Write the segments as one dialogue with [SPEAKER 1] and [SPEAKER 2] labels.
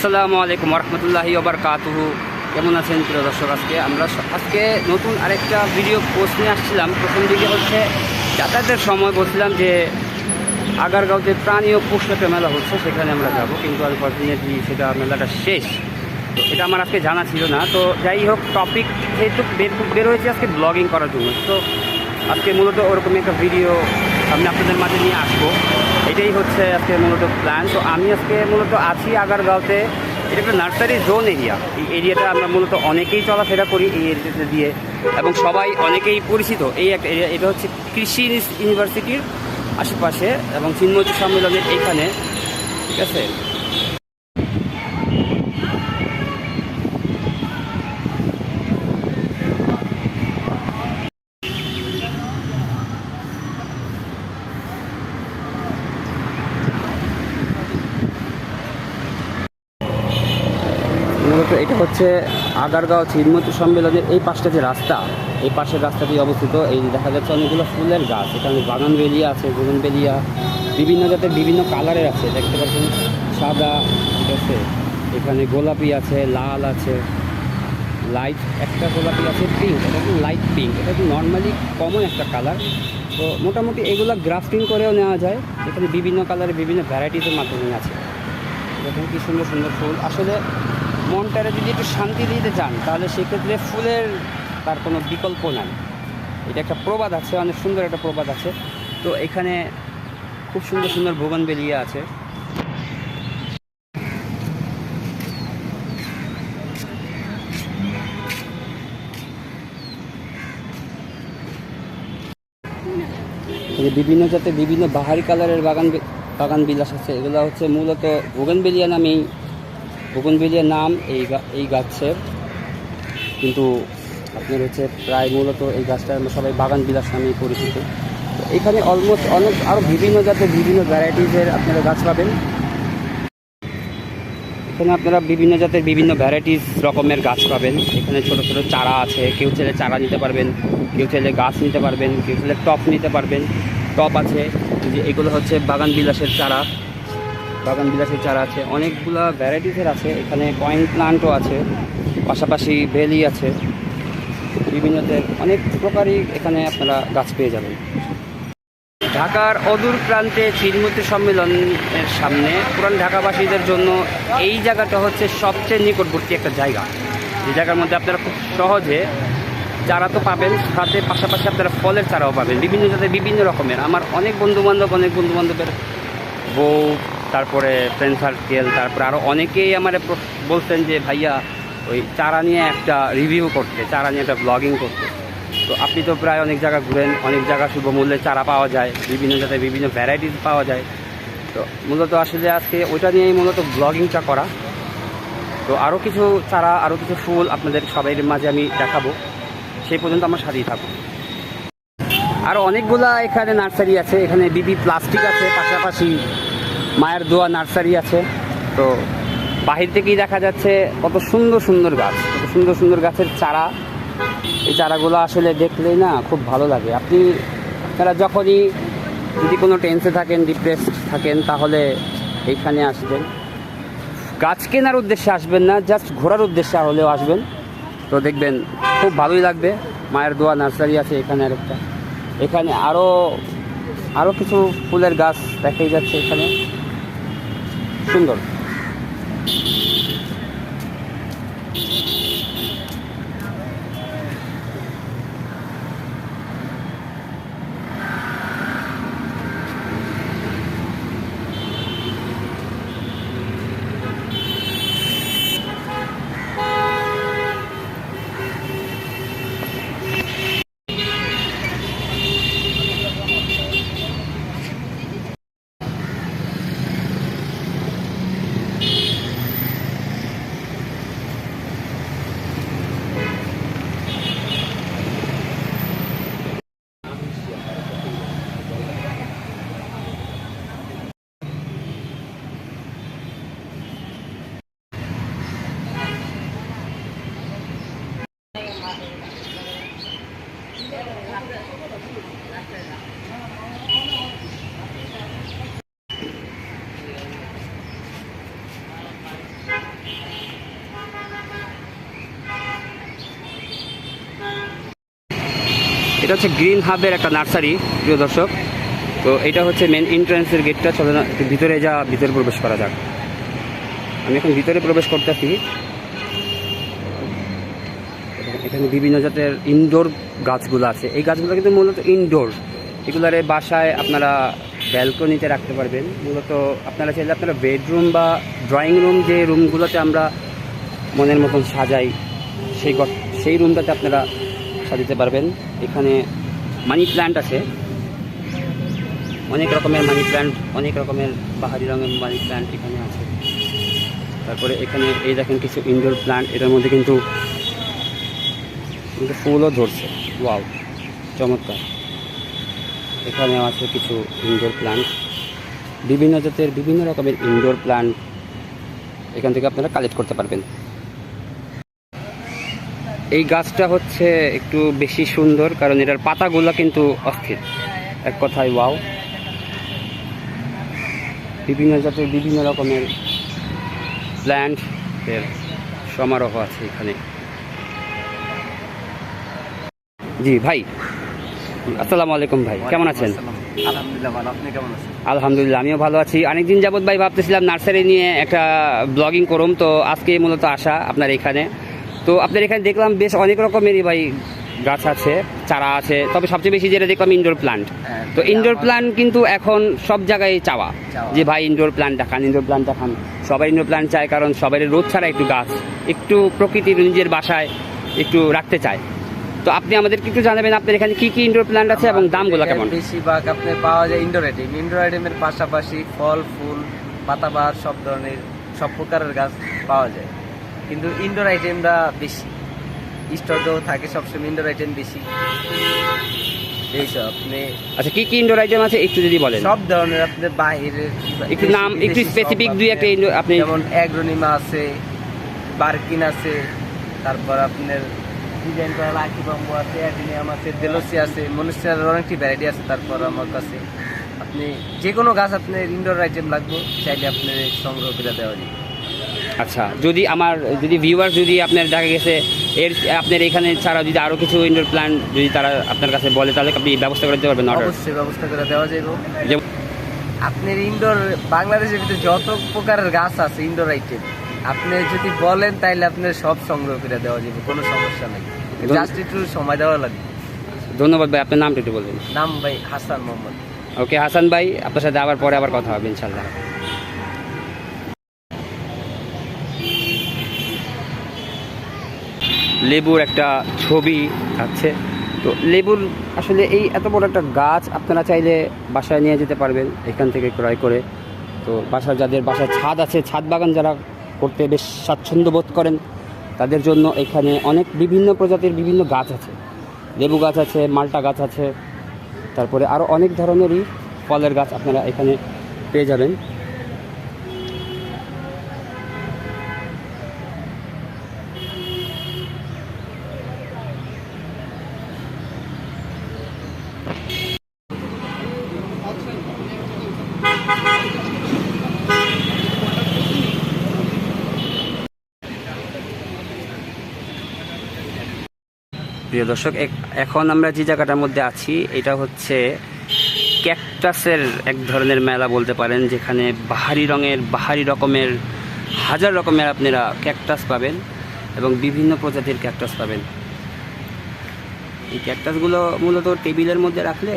[SPEAKER 1] আসসালামু আলাইকুম রহমতুল্লাহি ওবরকাতুহু কেমন আছেন প্রিয় দর্শক, আজকে আমরা আজকে নতুন আরেকটা ভিডিও পোস্ট নিয়ে আসছিলাম। প্রথম দিকে হচ্ছে যাতায়াতের সময় বলছিলাম যে আগারগাঁওতে প্রাণী ও একটা মেলা হচ্ছে, সেখানে আমরা যাব। কিন্তু আনফর্চুনেটলি সেটা মেলাটা শেষ। তো এটা আমার আজকে জানা ছিল না। তো যাই হোক টপিক যেহেতু বের বের হয়েছে আজকে ব্লগিং করার জন্য। তো আজকে মূলত ওরকমই একটা ভিডিও আমি আপনাদের মাঝে নিয়ে আসব। এটাই হচ্ছে আজকে মূলত প্ল্যান তো আমি আজকে মূলত আছি আগারগাঁওতে। এটা একটা নার্সারি জোন এরিয়া এই এরিয়াটা আমরা মূলত অনেকেই চলাফেরা করি এই এরিয়াতে দিয়ে। এবং সবাই অনেকেই পরিচিত। এই একটা এরিয়া এটা হচ্ছে কৃষি ইউনিভার্সিটির আশেপাশে এবং চিন্ময় সম্মেলনের এখানে। ঠিক আছে মূলত এটা হচ্ছে আগারগাঁও চিরমতি সম্মেলনের এই পাশটা যে রাস্তা, এই পাশের রাস্তাটি অবস্থিত। এই দেখা যাচ্ছে অনেকগুলো ফুলের গাছ। এখানে বাগান বেলিয়া আছে, বেগুন বেলিয়া, বিভিন্ন জাতের বিভিন্ন কালারের আছে। দেখতে পাচ্ছেন সাদা, ঠিক আছে? এখানে গোলাপি আছে, লাল আছে, লাইট, একটা গোলাপি আছে পিঙ্ক এটা কিন্তু লাইট পিঙ্ক এটা কিন্তু নর্মালি কমন একটা কালার তো মোটামুটি এগুলো গ্রাফটিং করেও নেওয়া যায়। এখানে বিভিন্ন কালারের বিভিন্ন ভ্যারাইটিসের মাধ্যমে আছে। দেখুন কি সুন্দর সুন্দর ফুল। আসলে মনটারে যদি একটু শান্তি দিতে চান, তাহলে সেক্ষেত্রে ফুলের তার কোনো বিকল্প নাই। এটা একটা প্রবাদ আছে, অনেক সুন্দর একটা প্রবাদ আছে। তো এখানে খুব সুন্দর সুন্দর ভুবন বেরিয়ে আছে। বিভিন্ন জাতের বিভিন্ন বাহারি কালারের বাগান বাগান বিলাস আছে। এগুলো হচ্ছে মূলত ভুগনবেলিয়া নামেই ভুগনবেলিয়া নাম এই এই গাছের। কিন্তু আপনার হচ্ছে প্রায় মূলত এই গাছটা আমরা সবাই বাগান বিলাস নামেই পরিচিত। তো এখানে অলমোস্ট অনেক আরও বিভিন্ন জাতের বিভিন্ন ভ্যারাইটিসের আপনারা গাছ পাবেন। এখানে আপনারা বিভিন্ন জাতের বিভিন্ন ভ্যারাইটিস রকমের গাছ পাবেন। এখানে ছোট ছোট চারা আছে। কেউ ছেলে চারা নিতে পারবেন, কেউ ছেলে গাছ নিতে পারবেন, কেউ ছেলে টপ নিতে পারবেন। টপ আছে। এগুলো হচ্ছে বাগান বিলাসের চারা। বাগান বিলাসের চারা আছে, অনেকগুলা ভ্যারাইটিসের আছে, এখানে কয়েন প্লান্টও আছে, পাশাপাশি বেলি আছে, বিভিন্ন অনেক প্রকারই এখানে আপনারা গাছ পেয়ে যাবেন। ঢাকার অদূর প্রান্তে চিরমূর্তি সম্মেলনের সামনে পুরান ঢাকাবাসীদের জন্য এই জায়গাটা হচ্ছে সবচেয়ে নিকটবর্তী একটা জায়গা। যে জায়গার মধ্যে আপনারা খুব সহজে চারা তো পাবেন, সাথে পাশাপাশি আপনারা ফলের চারাও পাবেন, বিভিন্ন জাতের বিভিন্ন রকমের। আমার অনেক বন্ধু বান্ধব অনেক বন্ধু বান্ধবের বউ তারপরে ফ্রেন্ড সার্কেল তারপরে আরও অনেকেই আমার বলতেন যে, ভাইয়া, ওই চারা নিয়ে একটা রিভিউ করতে, চারা নিয়ে একটা ব্লগিং করতে। তো আপনি তো প্রায় অনেক জায়গা ঘুরেন, অনেক জায়গা শুভ মূল্যে চারা পাওয়া যায়, বিভিন্ন জাতের বিভিন্ন ভ্যারাইটিস পাওয়া যায়। তো মূলত আসলে আজকে ওইটা নিয়েই মূলত ব্লগিংটা করা। তো আরও কিছু চারা আরও কিছু ফুল আপনাদের সবাই মাঝে আমি দেখাবো। সেই পর্যন্ত আমার সাথেই থাকুন। আরও অনেকগুলা এখানে নার্সারি আছে, এখানে বিবি প্লাস্টিক আছে, পাশাপাশি মায়ের দোয়া নার্সারি আছে। তো বাহির থেকেই দেখা যাচ্ছে কত সুন্দর সুন্দর গাছ, কত সুন্দর সুন্দর গাছের চারা। এই চারাগুলো আসলে দেখলেই না খুব ভালো লাগে। আপনি তারা যখনই যদি কোনো টেন্সে থাকেন ডিপ্রেস থাকেন, তাহলে এইখানে আসবেন। গাছ কেনার উদ্দেশ্যে আসবেন না জাস্ট ঘোরার উদ্দেশ্যে হলেও আসবেন। তো দেখবেন খুব ভালোই লাগবে। মায়ের দোয়া নার্সারি আছে এখানে আরেকটা। এখানে আরও আরও কিছু ফুলের গাছ দেখাই যাচ্ছে এখানে। সুন্দর। এটা হচ্ছে গ্রিন হাবের একটা নার্সারি, প্রিয় দর্শক। তো এটা হচ্ছে মেন এন্ট্রান্সের গেটটা চলে না ভিতরে যা, ভিতরে প্রবেশ করা যাক। আমি এখন ভিতরে প্রবেশ করতেছি। এখানে বিভিন্ন জাতের ইনডোর গাছগুলো আছে। এই গাছগুলো কিন্তু মূলত ইনডোর এগুলারে বাসায় আপনারা ব্যালকনিতে রাখতে পারবেন। মূলত আপনারা চাইলে আপনারা বেডরুম বা ড্রয়িং রুম যে রুমগুলোতে আমরা মনের মতন সাজাই, সেই সেই রুমটাতে আপনারা সাজাতে পারবেন। এখানে মানি প্ল্যান্ট আছে। অনেক রকমের মানি প্ল্যান্ট অনেক রকমের বাহারি রঙের মানি প্ল্যান্ট এখানে আছে। তারপরে এখানে এই দেখেন কিছু ইনডোর প্ল্যান্ট এটার মধ্যে কিন্তু কিন্তু ফুলও ধরছে। ওয়াও চমৎকার। এখানেও আছে কিছু ইনডোর প্ল্যান্ট বিভিন্ন জাতের বিভিন্ন রকমের ইনডোর প্ল্যান্ট এখান থেকে আপনারা কালেক্ট করতে পারবেন। এই গাছটা হচ্ছে একটু বেশি সুন্দর কারণ এটার পাতাগুলো কিন্তু অস্থির। এক কথায় ওয়াও বিভিন্ন জাতের বিভিন্ন রকমের প্ল্যান্টের সমারোহ আছে এখানে। জি ভাই। আসসালামু আলাইকুম ভাই। কেমন আছেন?
[SPEAKER 2] আলহামদুলিল্লাহ ভালো। আপনি কেমন আছেন?
[SPEAKER 1] আলহামদুলিল্লাহ আমিও ভালো আছি। অনেকদিন যাবৎ ভাই ভাবতেছিলাম নার্সারি নিয়ে একটা ব্লগিং করুম তো আজকে মূলত আসা আপনার এখানে। তো আপনার এখানে দেখলাম বেশ অনেক রকমেরই ভাই গাছ আছে চারা আছে তবে সবচেয়ে বেশি যেটা দেখলাম ইনডোর প্ল্যান্ট
[SPEAKER 2] হ্যাঁ,
[SPEAKER 1] তো ইনডোর প্ল্যান্ট কিন্তু এখন সব জায়গায় চাওয়া। যে ভাই ইনডোর প্ল্যান্ট দেখান ইনডোর প্ল্যান্ট দেখান। সবাই ইনডোর প্ল্যান্ট চায় কারণ সবাই রোদ ছাড়া একটু গাছ একটু প্রকৃতির নিজের বাসায় একটু রাখতে চায়। তো আপনি আমাদেরকে একটু জানাবেন আপনার এখানে কি কি ইনডোর প্ল্যান্ট আছে এবং দামগুলো কেমন?
[SPEAKER 2] বেশিরভাগ আপনার পাওয়া যায় ইনডোর আইটেম ইনডোর আইটেমের পাশাপাশি ফল ফুল পাতাবাহার সব ধরনের সব প্রকারের গাছ পাওয়া যায়। কিন্তু ইনডোর আইটেমটা বেশি। স্টকেও থাকে সবসময় ইনডোর আইটেম বেশি। এইসব আপনি
[SPEAKER 1] আচ্ছা কি কি ইনডোর আইটেম আছে একটু যদি বলেন?
[SPEAKER 2] সব ধরনের
[SPEAKER 1] একটু নাম, একটু
[SPEAKER 2] আপনি-
[SPEAKER 1] দুই একটা indoor আপনি-
[SPEAKER 2] যেমন অ্যাগ্রোনিমা আছে বার্কিন আছে তারপর আপনার ডিজাইন করা লাকি বাম্বু আছে অ্যাডিনিয়াম আছে দেলোসি আছে মনুষ্যের অনেকটি ভ্যারাইটি আছে তারপর আমার কাছে। আপনি যে কোনো গাছ আপনার ইনডোর আইটেম লাগবে চাইলে আপনার সংগ্রহ করে দেওয়া যায়
[SPEAKER 1] আচ্ছা যদি আমার যদি ভিউয়ার যদি আপনার দেখা গেছে এর আপনার এখানে ছাড়া যদি আরও কিছু ইনডোর প্ল্যান যদি তারা আপনার কাছে বলে তাহলে আপনি ব্যবস্থা করে দিতে পারবেন
[SPEAKER 2] অবশ্যই ব্যবস্থা করে দেওয়া যাবে আপনার ইনডোর বাংলাদেশের ভিতরে যত প্রকারের গাছ আছে ইনডোর আইটেম আপনি যদি বলেন তাইলে আপনার সব সংগ্রহ করে দেওয়া যাবে কোনো সমস্যা নেই। জাস্ট একটু সময় দেওয়া লাগবে।
[SPEAKER 1] ধন্যবাদ ভাই আপনার নামটা একটু বলবেন।
[SPEAKER 2] নাম ভাই হাসান মোহাম্মদ।
[SPEAKER 1] ওকে হাসান ভাই আপনার সাথে আবার পরে আবার কথা হবে ইনশাল্লাহ লেবুর একটা ছবি আছে। তো লেবুর আসলে এই এত বড় একটা গাছ আপনারা চাইলে বাসায় নিয়ে যেতে পারবেন, এখান থেকে ক্রয় করে। তো বাসার যাদের বাসায় ছাদ আছে, ছাদ বাগান যারা করতে বেশ স্বাচ্ছন্দ্য বোধ করেন, তাদের জন্য এখানে অনেক বিভিন্ন প্রজাতির বিভিন্ন গাছ আছে। লেবু গাছ আছে, মালটা গাছ আছে, তারপরে আরও অনেক ধরনেরই ফলের গাছ আপনারা এখানে পেয়ে যাবেন। প্রিয় দর্শক এখন আমরা যে জায়গাটার মধ্যে আছি, এটা হচ্ছে ক্যাকটাসের এক ধরনের মেলা বলতে পারেন, যেখানে বাহারি রঙের, বাহারি রকমের, হাজার রকমের আপনারা ক্যাকটাস পাবেন এবং বিভিন্ন প্রজাতির ক্যাকটাস পাবেন। এই ক্যাকটাসগুলো মূলত টেবিলের মধ্যে রাখলে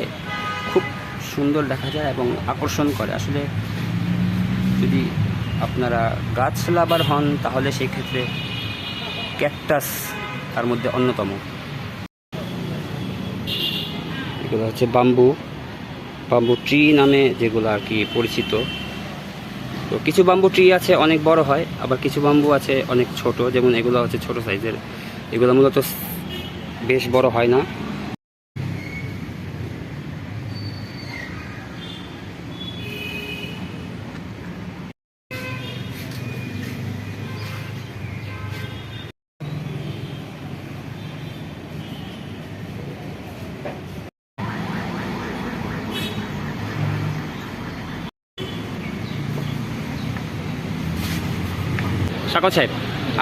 [SPEAKER 1] খুব সুন্দর দেখা যায় এবং আকর্ষণ করে। আসলে যদি আপনারা গাছ লাভার হন, তাহলে সেই ক্ষেত্রে ক্যাকটাস তার মধ্যে অন্যতম। এগুলো হচ্ছে বাম্বু বাম্বু ট্রি নামে যেগুলো আর কি পরিচিত। তো কিছু বাম্বু ট্রি আছে, অনেক বড় হয়, আবার কিছু বাম্বু আছে অনেক ছোট, যেমন এগুলো হচ্ছে ছোট সাইজের এগুলো মূলত বেশ বড় হয় না। সাকর সাহেব,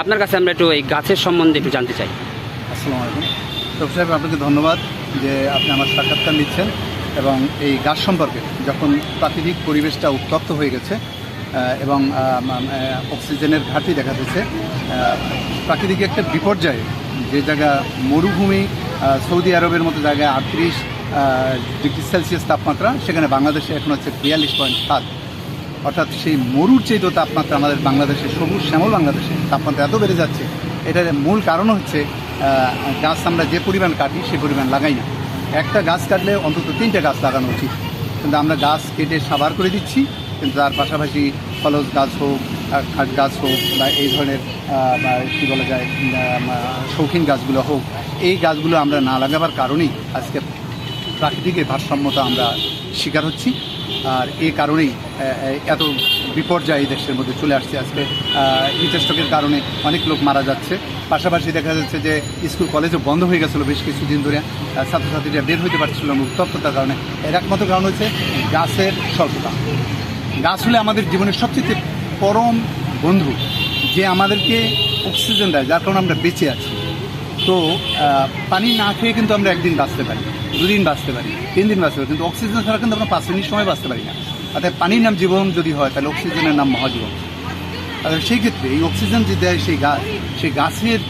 [SPEAKER 1] আপনার কাছে আমরা একটু এই গাছের সম্বন্ধে একটু জানতে চাই।
[SPEAKER 3] আসসালামু আলাইকুম। সাহেব, আপনাকে ধন্যবাদ যে আপনি আমার সাক্ষাৎকার নিচ্ছেন এবং এই গাছ সম্পর্কে যখন প্রাকৃতিক পরিবেশটা উত্তপ্ত হয়ে গেছে এবং অক্সিজেনের ঘাটতি দেখা দিচ্ছে প্রাকৃতিক একটা বিপর্যয়ে যে জায়গা মরুভূমি সৌদি আরবের মতো জায়গায় আটত্রিশ ডিগ্রি সেলসিয়াস তাপমাত্রা, সেখানে বাংলাদেশে এখন হচ্ছে বিয়াল্লিশ পয়েন্ট সাত। অর্থাৎ সেই মরুর চেয়ে তাপমাত্রা আমাদের বাংলাদেশে, সবুজ শ্যামল বাংলাদেশে তাপমাত্রা এত বেড়ে যাচ্ছে, এটার মূল কারণ হচ্ছে গাছ আমরা যে পরিমাণ কাটি সে পরিমাণ লাগাই না। একটা গাছ কাটলে অন্তত তিনটে গাছ লাগানো উচিত। কিন্তু আমরা গাছ কেটে সাবার করে দিচ্ছি, কিন্তু তার পাশাপাশি ফলজ গাছ হোক খাট গাছ হোক, বা এই ধরনের কী বলা যায় শৌখিন গাছগুলো হোক, এই গাছগুলো আমরা না লাগাবার কারণেই আজকে প্রাকৃতিকের ভারসাম্যতা আমরা শিকার হচ্ছি। আর এই কারণেই এত বিপর্যয় দেশের মধ্যে চলে আসছে আজকে। হিটস্ট্রোকের কারণে অনেক লোক মারা যাচ্ছে। পাশাপাশি দেখা যাচ্ছে যে স্কুল কলেজও বন্ধ হয়ে গেছিল বেশ কিছুদিন ধরে। ছাত্রছাত্রীরা বের হতে পারছিল না উত্তপ্ততার কারণে। এর একমাত্র কারণ হচ্ছে গাছের স্বল্পতা। গাছ হলে আমাদের জীবনের সবচেয়ে পরম বন্ধু, যে আমাদেরকে অক্সিজেন দেয়, যার কারণে আমরা বেঁচে আছি। তো পানি না খেয়ে কিন্তু আমরা একদিন বাঁচতে পারি। দুদিন বাঁচতে পারি, তিন দিন বাঁচতে পারি, কিন্তু অক্সিজেন ছাড়া কিন্তু আমরা পাঁচ মিনিট সময় বাঁচতে পারি না। অর্থাৎ পানির নাম জীবন যদি হয়, তাহলে অক্সিজেনের নাম মহাজীবন। সেই ক্ষেত্রে এই অক্সিজেন যে দেয় সেই গাছ, সেই গাছের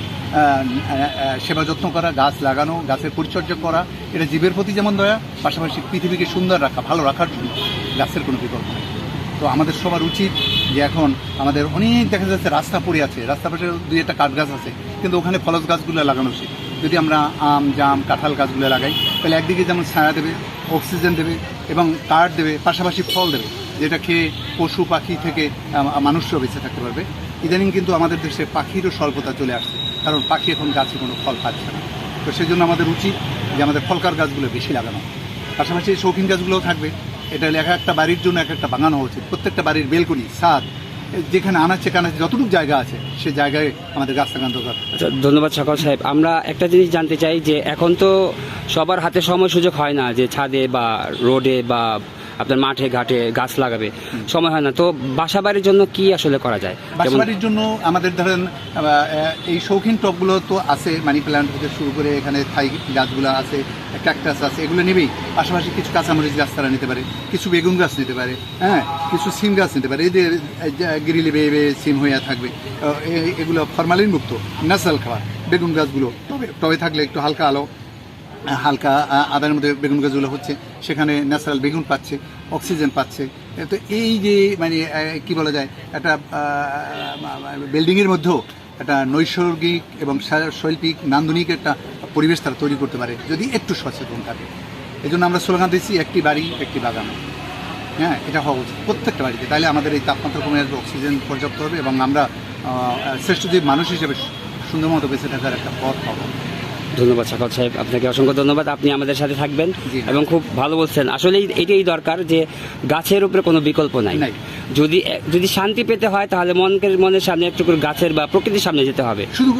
[SPEAKER 3] সেবা যত্ন করা, গাছ লাগানো, গাছের পরিচর্যা করা, এটা জীবের প্রতি যেমন দয়া, পাশাপাশি পৃথিবীকে সুন্দর রাখা, ভালো রাখার জন্য গাছের কোনো বিকল্প নেই। তো আমাদের সবার উচিত যে এখন আমাদের অনেক দেখা যাচ্ছে রাস্তা পড়ে আছে, রাস্তা পাশে দুই একটা কাঠ গাছ আছে, কিন্তু ওখানে ফলস গাছগুলো লাগানো উচিত। যদি আমরা আম, জাম, কাঁঠাল গাছগুলো লাগাই, তাহলে একদিকে যেমন ছায়া দেবে, অক্সিজেন দেবে এবং কাঠ দেবে, পাশাপাশি ফল দেবে, যেটা খেয়ে পশু, পাখি থেকে মানুষও বেঁচে থাকতে পারবে। ইদানিং কিন্তু আমাদের দেশে পাখিরও স্বল্পতা চলে আসছে, কারণ পাখি এখন গাছে কোনো ফল পাচ্ছে না। তো সেই জন্য আমাদের উচিত যে আমাদের ফলকার গাছগুলো বেশি লাগানো। পাশাপাশি শৌখিন গাছগুলোও থাকবে। এটা এক একটা বাড়ির জন্য এক একটা বাগানো উচিত। প্রত্যেকটা বাড়ির বেলকনি, ছাদ যেখানে আনাচ্ছে কানাচ্ছে যতটুকু জায়গা আছে সে জায়গায় আমাদের গাছ লাগানো দরকার।
[SPEAKER 1] আচ্ছা, ধন্যবাদ সকল সাহেব। আমরা একটা জিনিস জানতে চাই যে এখন তো সবার হাতে সময় সুযোগ হয় না যে ছাদে বা রোডে বা আপনার মাঠে, ঘাটে গাছ লাগাবে। সময় হয় না। তো বাসা বাড়ির জন্য কি আসলে করা যায়? বাসা
[SPEAKER 3] বাসাবাড়ির জন্য আমাদের ধরেন এই শৌখিন টবগুলো তো আছে, মানি প্ল্যান্ট থেকে শুরু করে এখানে থাই গাছগুলো আছে, ক্যাকটাস আছে, এগুলো নেবেই। পাশাপাশি কিছু কাঁচামরিচ গাছ তারা নিতে পারে, কিছু বেগুন গাছ নিতে পারে হ্যাঁ? কিছু সিম গাছ নিতে পারে। এই যে গিরিলে বেয়ে বেয়ে সিম হইয়া থাকবে এগুলো ফরমালিন মুক্ত ন্যাচারাল খাবার, বেগুন গাছগুলো। তবে টবে থাকলে একটু হালকা আলো হালকা, আ- আদার মধ্যে বেগুন গাছগুলো হচ্ছে, সেখানে ন্যাচারাল বেগুন পাচ্ছে অক্সিজেন পাচ্ছে। তো এই যে মানে কি বলা যায়, একটা বিল্ডিংয়ের মধ্যেও একটা নৈসর্গিক এবং শৈল্পিক, নান্দনিক একটা পরিবেশ তারা তৈরি করতে পারে, যদি একটু সচেতন থাকে। এই জন্য আমরা স্লোগান দিচ্ছি একটি বাড়ি, একটি বাগান। হ্যাঁ এটা হওয়া উচিত, প্রত্যেকটা বাড়িতে। তাহলে আমাদের এই তাপমাত্রা কমে আসবে অক্সিজেন পর্যাপ্ত হবে এবং আমরা শ্রেষ্ঠ যে মানুষ হিসেবে সুন্দর মতো বেঁচে থাকার একটা পথ পাবো।
[SPEAKER 1] ধন্যবাদ সকাল সাহেব। আপনাকে অসংখ্য ধন্যবাদ। আপনি আমাদের সাথে থাকবেন এবং খুব ভালো বলছেন। আসলে এটাই দরকার যে গাছের উপরে কোনো বিকল্প নাই। যদি যদি শান্তি পেতে হয় তাহলে মনকে মনের সামনে একটু করে গাছের বা প্রকৃতির সামনে যেতে হবে।
[SPEAKER 3] শুধু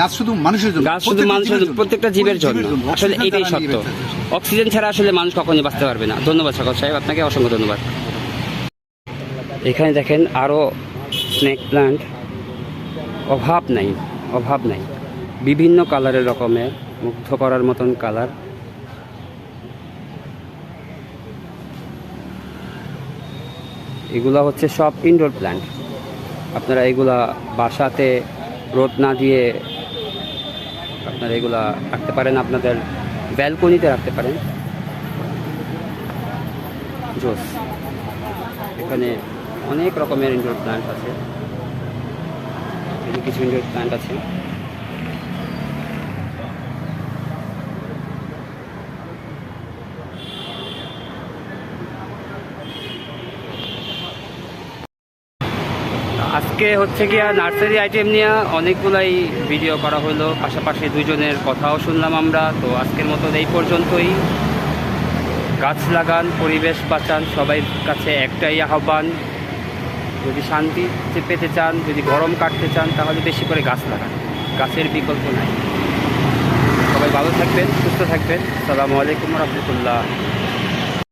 [SPEAKER 3] গাছ শুধু মানুষের জন্য
[SPEAKER 1] গাছ শুধু
[SPEAKER 3] প্রত্যেকটা
[SPEAKER 1] মানুষের
[SPEAKER 3] জীবের জন্য।
[SPEAKER 1] প্রত্যেকটা জীবের জন্য। আসলে এটাই সত্য। অক্সিজেন ছাড়া আসলে মানুষ কখনোই বাঁচতে পারবে না। ধন্যবাদ সকাল সাহেব। আপনাকে অসংখ্য ধন্যবাদ। এখানে দেখেন আরও স্নেক প্লান্ট অভাব নাই অভাব নাই। বিভিন্ন কালারের রকমের, মুগ্ধ করার মতন কালার। এগুলা হচ্ছে সব ইনডোর প্ল্যান্ট আপনারা এগুলা বাসাতে রোদ না দিয়ে আপনারা এগুলা রাখতে পারেন, আপনাদের ব্যালকনিতে রাখতে পারেন। জোস। এখানে অনেক রকমের ইনডোর প্ল্যান্ট আছে। কিছু ইনডোর প্ল্যান্ট আছে। আজকে হচ্ছে গিয়া নার্সারি আইটেম নিয়ে অনেকগুলাই ভিডিও করা হলো পাশাপাশি দুজনের কথাও শুনলাম আমরা। তো আজকের মতো এই পর্যন্তই। গাছ লাগান, পরিবেশ বাঁচান, সবাই কাছে একটাই আহ্বান। যদি শান্তি পেতে চান, যদি গরম কাটতে চান, তাহলে বেশি করে গাছ লাগান। গাছের বিকল্প নাই। সবাই ভালো থাকবেন, সুস্থ থাকবেন। সালামু আলাইকুম রহমতুল্লাহ।